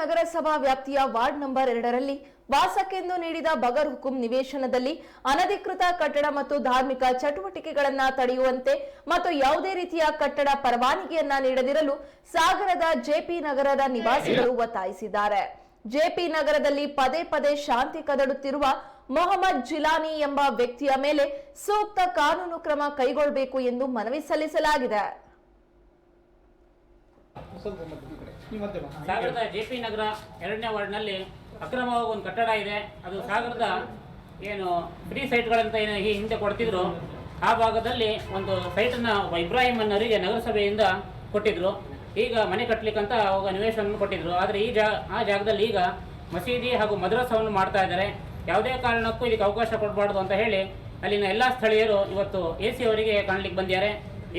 ನಗರಸಭಾ ವ್ಯಾಪ್ತಿಯ ward number ಎರಡರಲ್ಲಿ ವಾಸಕ್ಕೆಂದು ನೀಡಿದ ಬಗರ್ ಹುಕುಂ ನಿವೇಶನದಲ್ಲಿ ಅನಧಿಕೃತ ಕಟ್ಟಡ ಮತ್ತು ಧಾರ್ಮಿಕ ಚಟುವಟಿಕೆಗಳನ್ನು ತಡೆಯುವಂತೆ ಮತ್ತು ಯಾವುದೇ ರೀತಿಯ ಕಟ್ಟಡ ಪರವಾನಗಿಯನ್ನ ನೀಡದಿರಲು ಸಾಗರದ ಜೆಪಿ ನಗರದ ನಿವಾಸಿಗಳು ಒತ್ತಾಯಿಸಿದ್ದಾರೆ. ಜೆಪಿ ನಗರದಲ್ಲಿ ಪದೇ ಪದೇ ಶಾಂತಿ ಕದಡುತ್ತಿರುವ ಮೊಹಮ್ಮದ್ ಜಿಲಾನಿ ಎಂಬ ವ್ಯಕ್ತಿಯ ಮೇಲೆ ಸೂಕ್ತ ಕಾನೂನು ಕ್ರಮ ಕೈಗೊಳ್ಳಬೇಕು ಎಂದು ಮನವಿ ಸಲ್ಲಿಸಲಾಗಿದೆ ಸ್ವಲ್ಪ ಮತ್ತೆ ಈ ಕಡೆ. ಈ ಮಧ್ಯಮ. ಸಾಗರದ ಜೆ ಪಿ ನಗರ ಎರಡನೇ ವಾರ್ಡ್ನಲ್ಲಿ ಅಕ್ರಮವಾಗಿ ಒಂದು ಕಟ್ಟಡ ಇದೆ. ಅದು ಸಾಗರದ ಏನು ಫ್ರೀ ಸೈಟ್ಗಳಂತ ಏನು ಈ ಹಿಂದೆ ಕೊಡ್ತಿದ್ರು, ಆ ಭಾಗದಲ್ಲಿ ಒಂದು ಸೈಟನ್ನು ಇಬ್ರಾಹಿಂ ಅನ್ನೋರಿಗೆ ನಗರಸಭೆಯಿಂದ ಕೊಟ್ಟಿದ್ರು. ಈಗ ಮನೆ ಕಟ್ಟಲಿಕ್ಕಂತ ಅವಾಗ ನಿವೇಶನ ಕೊಟ್ಟಿದ್ರು. ಆದರೆ ಈ ಜಾ, ಆ ಜಾಗದಲ್ಲಿ ಈಗ ಮಸೀದಿ ಹಾಗೂ ಮದ್ರಸವನ್ನು ಮಾಡ್ತಾ ಇದ್ದಾರೆ. ಯಾವುದೇ ಕಾರಣಕ್ಕೂ ಇದಕ್ಕೆ ಅವಕಾಶ ಕೊಡಬಾರ್ದು ಅಂತ ಹೇಳಿ ಅಲ್ಲಿನ ಎಲ್ಲ ಸ್ಥಳೀಯರು ಇವತ್ತು ಎ ಸಿ ಅವರಿಗೆ ಕಾಣಲಿಕ್ಕೆ ಬಂದಿದ್ದಾರೆ.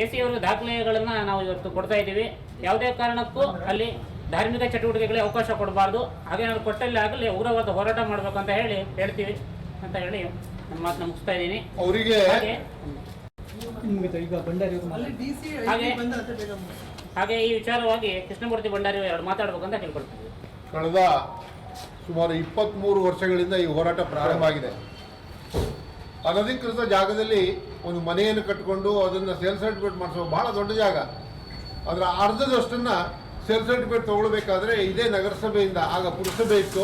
ಎ ಸಿ ಅವರು ದಾಖಲೆಗಳನ್ನು ನಾವು ಇವತ್ತು ಕೊಡ್ತಾ ಇದ್ದೀವಿ. ಯಾವುದೇ ಕಾರಣಕ್ಕೂ ಅಲ್ಲಿ ಧಾರ್ಮಿಕ ಚಟುವಟಿಕೆಗಳಿಗೆ ಅವಕಾಶ ಕೊಡಬಾರ್ದು. ಹಾಗೇನಾದ್ರು ಕೊಟ್ಟಲ್ಲಿ ಆಗಲಿ ಉಗ್ರವಾದ ಹೋರಾಟ ಮಾಡ್ಬೇಕಂತ ಹೇಳಿ ಹೇಳ್ತೀವಿ ಅಂತ ಹೇಳಿ ನಮ್ಮ ಮಾತನ್ನ ಮುಗಿಸ್ತಾ ಇದ್ದೀನಿ. ಅವರಿಗೆ ಹಾಗೆ ಈ ವಿಚಾರವಾಗಿ ಕೃಷ್ಣಮೂರ್ತಿ ಭಂಡಾರಿ ಅವರು ಎರಡು ಅಂತ ಕೇಳ್ಕೊಳ್ತೀವಿ ಕಳೆದ ಸುಮಾರು ಇಪ್ಪತ್ತ್ಮೂರು ವರ್ಷಗಳಿಂದ ಈ ಹೋರಾಟ ಪ್ರಾರಂಭ ಆಗಿದೆ. ಅನಧಿಕೃತ ಜಾಗದಲ್ಲಿ ಒಂದು ಮನೆಯನ್ನು ಕಟ್ಟಿಕೊಂಡು ಅದನ್ನು ಸೇಲ್ ಸರ್ಟಿಫಿಕೇಟ್ ಮಾಡಿಸೋ ಬಹಳ ದೊಡ್ಡ ಜಾಗ. ಅದರ ಅರ್ಧದಷ್ಟನ್ನು ಸೇಲ್ ಸರ್ಟಿಫಿಕೇಟ್ ತೊಗೊಳ್ಬೇಕಾದ್ರೆ ಇದೇ ನಗರಸಭೆಯಿಂದ ಆಗ ಪುರಸಭೆ ಇತ್ತು.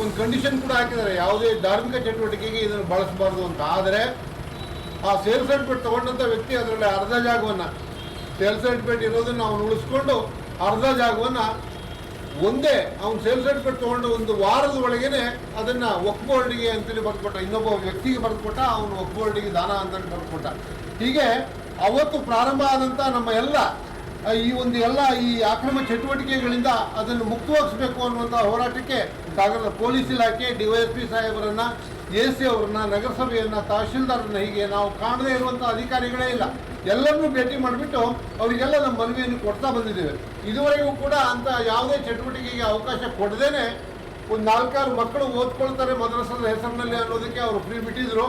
ಒಂದು ಕಂಡೀಷನ್ ಕೂಡ ಹಾಕಿದ್ದಾರೆ. ಯಾವುದೇ ಧಾರ್ಮಿಕ ಚಟುವಟಿಕೆಗೆ ಇದನ್ನು ಬಳಸಬಾರ್ದು ಅಂತ. ಆದರೆ ಆ ಸೇಲ್ ಸರ್ಟಿಫಿಕೇಟ್ ತೊಗೊಂಡಂಥ ವ್ಯಕ್ತಿ ಅದರಲ್ಲಿ ಅರ್ಧ ಜಾಗವನ್ನು ಸೇಲ್ ಸರ್ಟಿಫಿಕೇಟ್ ಇರೋದನ್ನು ಅವನು ಉಳಿಸ್ಕೊಂಡು ಅರ್ಧ ಜಾಗವನ್ನು ಒಂದೇ ಅವ್ನು ಸೇಲ್ ಸರ್ಟಿಫಿಕೇಟ್ ತೊಗೊಂಡು ಒಂದು ವಾರದ ಒಳಗೇನೆ ಅದನ್ನ ವಕ್ ಬೋರ್ಡಿಗೆ ಅಂತೇಳಿ ಬರ್ಕೊಟ್ಟ ಇನ್ನೊಬ್ಬ ವ್ಯಕ್ತಿಗೆ ಬರ್ಕೊಟ್ಟ ಅವನು ವಕ್ ಬೋರ್ಡಿಗೆ ದಾನ ಅಂತ ಬರ್ಕೊಟ್ಟ ಹೀಗೆ ಅವತ್ತು ಪ್ರಾರಂಭ ಆದಂತ ನಮ್ಮ ಎಲ್ಲ ಈ ಒಂದು ಎಲ್ಲ ಈ ಅಕ್ರಮ ಚಟುವಟಿಕೆಗಳಿಂದ ಅದನ್ನು ಮುಕ್ತವಾಗಿಸಬೇಕು ಅನ್ನುವಂಥ ಹೋರಾಟಕ್ಕೆ ಸಾಗರದ ಪೊಲೀಸ್ ಇಲಾಖೆ ಡಿವೈಎಸ್ಪಿ ಸಾಹೇಬರನ್ನು, ಎ ಸಿ ಅವರನ್ನ, ನಗರಸಭೆಯನ್ನ ತಹಶೀಲ್ದಾರನ್ನ ಹೀಗೆ ನಾವು ಕಾಣದೇ ಇರುವಂಥ ಅಧಿಕಾರಿಗಳೇ ಇಲ್ಲ. ಎಲ್ಲರನ್ನೂ ಭೇಟಿ ಮಾಡಿಬಿಟ್ಟು ಅವರಿಗೆಲ್ಲ ನಮ್ಮ ಮನವಿಯನ್ನು ಕೊಡ್ತಾ ಬಂದಿದ್ದೇವೆ. ಇದುವರೆಗೂ ಕೂಡ ಅಂತ ಯಾವುದೇ ಚಟುವಟಿಕೆಗೆ ಅವಕಾಶ ಕೊಡದೇನೆ ಒಂದು ನಾಲ್ಕಾರು ಮಕ್ಕಳು ಓದ್ಕೊಳ್ತಾರೆ ಮದ್ರಸದ ಹೆಸರಿನಲ್ಲಿ ಅನ್ನೋದಕ್ಕೆ ಅವರು ಫ್ರೀ ಬಿಟ್ಟಿದ್ರು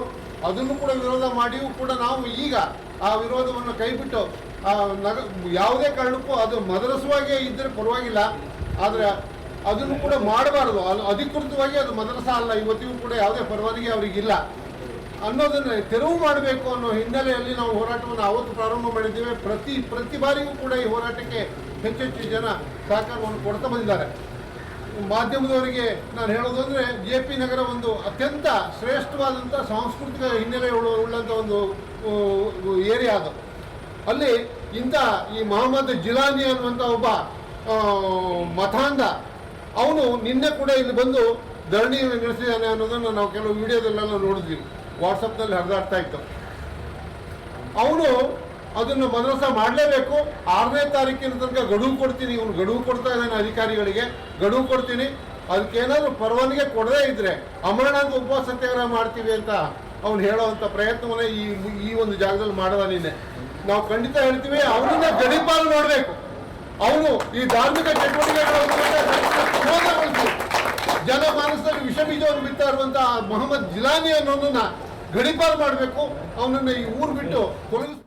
ಅದನ್ನು ಕೂಡ ವಿರೋಧ ಮಾಡಿಯೂ ಕೂಡ ನಾವು ಈಗ ಆ ವಿರೋಧವನ್ನು ಕೈಬಿಟ್ಟು ನಗ, ಯಾವುದೇ ಕಾರಣಕ್ಕೂ ಅದು ಮದರಸವಾಗಿ ಇದ್ದರೆ ಪರವಾಗಿಲ್ಲ. ಆದರೆ ಅದನ್ನು ಕೂಡ ಮಾಡಬಾರದು. ಅದು ಅಧಿಕೃತವಾಗಿ ಅದು ಮದರಸ ಅಲ್ಲ. ಇವತ್ತಿಗೂ ಕೂಡ ಯಾವುದೇ ಪರವಾನಗಿ ಅವರಿಗಿಲ್ಲ. ಅನ್ನೋದನ್ನು ತೆರವು ಮಾಡಬೇಕು ಅನ್ನೋ ಹಿನ್ನೆಲೆಯಲ್ಲಿ ನಾವು ಹೋರಾಟವನ್ನು ಅವತ್ತು ಪ್ರಾರಂಭ ಮಾಡಿದ್ದೇವೆ. ಪ್ರತಿ ಪ್ರತಿ ಬಾರಿಗೂ ಕೂಡ ಈ ಹೋರಾಟಕ್ಕೆ ಹೆಚ್ಚೆಚ್ಚು ಜನ ಸಹಕಾರವನ್ನು ಕೊಡ್ತಾ ಬಂದಿದ್ದಾರೆ. ಮಾಧ್ಯಮದವರಿಗೆ ನಾನು ಹೇಳೋದು ಅಂದರೆ ಜೆ ಪಿ ನಗರ ಒಂದು ಅತ್ಯಂತ ಶ್ರೇಷ್ಠವಾದಂಥ ಸಾಂಸ್ಕೃತಿಕ ಹಿನ್ನೆಲೆ ಉಳ್ಳ ಉಳ್ಳಂಥ ಒಂದು ಏರಿಯಾ ಅದು. ಅಲ್ಲಿ ಇಂಥ ಈ ಮೊಹಮ್ಮದ್ ಜಿಲಾನಿ ಅನ್ನುವಂಥ ಒಬ್ಬ ಮತಾಂಧ ಅವನು ನಿನ್ನೆ ಕೂಡ ಇಲ್ಲಿ ಬಂದು ಧರಣಿ ನಡೆಸಿದ್ದಾನೆ ಅನ್ನೋದನ್ನು ನಾವು ಕೆಲವು ವಿಡಿಯೋದಲ್ಲೆಲ್ಲ ನೋಡಿದ್ವಿ. ವಾಟ್ಸಪ್ನಲ್ಲಿ ಹರಿದಾಡ್ತಾ ಇತ್ತು. ಅವನು ಅದನ್ನು ಮನಸ್ಸ ಮಾಡಲೇಬೇಕು. ಆರನೇ ತಾರೀಕಿನ ತನಕ ಗಡುವು ಕೊಡ್ತೀನಿ. ಇವನು ಗಡುವು ಕೊಡ್ತಾ ಇದ್ದಾನೆ ಅಧಿಕಾರಿಗಳಿಗೆ. ಗಡುವು ಕೊಡ್ತೀನಿ. ಅದಕ್ಕೇನಾದ್ರೂ ಪರವಾನಿಗೆ ಕೊಡದೇ ಇದ್ರೆ ಅಮರನಾಥ ಉಪವಾಸ ಸತ್ಯಾಗ್ರಹ ಮಾಡ್ತೀವಿ ಅಂತ ಅವ್ನು ಹೇಳೋವಂಥ ಪ್ರಯತ್ನವನ್ನೇ ಈ ಈ ಒಂದು ಜಾಗದಲ್ಲಿ ಮಾಡುವ ನಿನ್ನೆ. ನಾವು ಖಂಡಿತ ಹೇಳ್ತೀವಿ ಅವನನ್ನ ಗಡಿಪಾಲು ಮಾಡಬೇಕು ಅವನು ಈ ಧಾರ್ಮಿಕ ಚಟುವಟಿಕೆಗಳನ್ನು ಜನಮಾನಸದಲ್ಲಿ ವಿಷ ಬೀಜವನ್ನು ಬಿತ್ತಾ ಇರುವಂತಹ ಮೊಹಮ್ಮದ್ ಜಿಲಾನಿ ಅನ್ನೋದನ್ನ ಗಡಿಪಾಲು ಮಾಡಬೇಕು. ಅವನನ್ನ ಈ ಊರು ಬಿಟ್ಟು ತೊಲಗಿಸ್